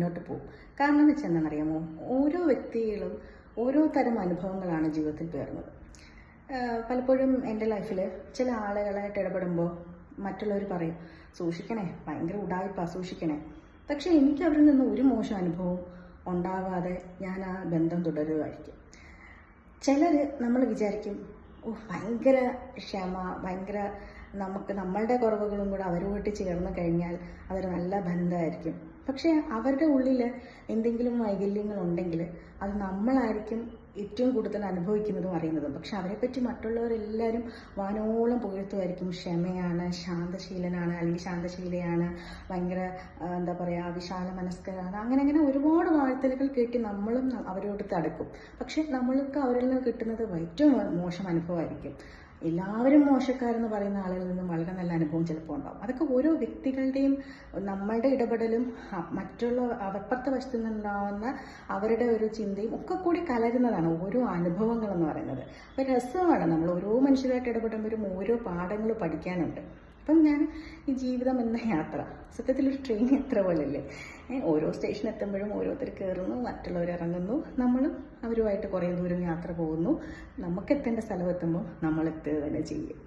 മുന്നോട്ട് പോകും. കാരണം എന്ന് വെച്ചാൽ എന്താണെന്നറിയാമോ? ഓരോ വ്യക്തികളും ഓരോ തരം അനുഭവങ്ങളാണ് ജീവിതത്തിൽ പേർന്നത് പലപ്പോഴും എന്റെ ലൈഫിൽ ചില ആളുകളായിട്ട് ഇടപെടുമ്പോൾ മറ്റുള്ളവർ പറയും സൂക്ഷിക്കണേ ഭയങ്കര ഉടായ്പ സൂക്ഷിക്കണേ. പക്ഷേ എനിക്ക് അവരിൽ നിന്ന് ഒരു മോശം അനുഭവം ഉണ്ടാവാതെ ഞാൻ ആ ബന്ധം തുടരുമായിരിക്കും ചിലർ നമ്മൾ വിചാരിക്കും ഓ ഭയങ്കര ക്ഷമ ഭയങ്കര നമുക്ക് നമ്മളുടെ കുറവുകളും കൂടെ അവരുമായിട്ട് ചേർന്ന് കഴിഞ്ഞാൽ അതൊരു നല്ല ബന്ധമായിരിക്കും. പക്ഷേ അവരുടെ ഉള്ളിൽ എന്തെങ്കിലും വൈകല്യങ്ങൾ ഉണ്ടെങ്കിൽ അത് നമ്മളായിരിക്കും ഏറ്റവും കൂടുതൽ അനുഭവിക്കുന്നതും അറിയുന്നതും. പക്ഷെ അവരെപ്പറ്റി മറ്റുള്ളവരെല്ലാവരും വാനോളം പുകഴ്ത്തുമായിരിക്കും. ക്ഷമയാണ് ശാന്തശീലനാണ് അല്ലെങ്കിൽ ശാന്തശീലയാണ് ഭയങ്കര എന്താ പറയുക വിശാല മനസ്കരാണ് അങ്ങനെ അങ്ങനെ ഒരുപാട് വാഴ്ത്തലുകൾ കേട്ട് നമ്മളും അവരോട് തടുക്കും. പക്ഷെ നമ്മൾക്ക് അവരിൽ നിന്ന് കിട്ടുന്നത് ഏറ്റവും മോശം അനുഭവമായിരിക്കും. എല്ലാവരും മോശക്കാരെന്ന് പറയുന്ന ആളുകളിൽ നിന്നും വളരെ നല്ല അനുഭവം ചിലപ്പോൾ ഉണ്ടാവും. അതൊക്കെ ഓരോ വ്യക്തികളുടെയും നമ്മളുടെ ഇടപെടലും മറ്റുള്ള അപ്പുറത്തെ വശത്തു നിന്നുണ്ടാവുന്ന അവരുടെ ഒരു ചിന്തയും ഒക്കെ കൂടി കലരുന്നതാണ് ഓരോ അനുഭവങ്ങൾ എന്ന് പറയുന്നത്. അപ്പോൾ രസമാണ് നമ്മൾ ഓരോ മനുഷ്യരായിട്ട് ഇടപെടുമ്പോഴും ഓരോ പാഠങ്ങൾ പഠിക്കാനുണ്ട്. അപ്പം ഞാൻ ഈ ജീവിതം എന്ന യാത്ര സത്യത്തിൽ ഒരു ട്രെയിൻ യാത്ര പോലല്ലേ? ഏ, ഓരോ സ്റ്റേഷൻ എത്തുമ്പോഴും ഓരോരുത്തർ കയറുന്നു മറ്റുള്ളവർ ഇറങ്ങുന്നു നമ്മളും അവരുമായിട്ട് കുറേ ദൂരം യാത്ര പോകുന്നു. നമുക്ക് എത്തേണ്ട സ്ഥലം എത്തുമ്പോൾ നമ്മൾ എത്തുക തന്നെ ചെയ്യും.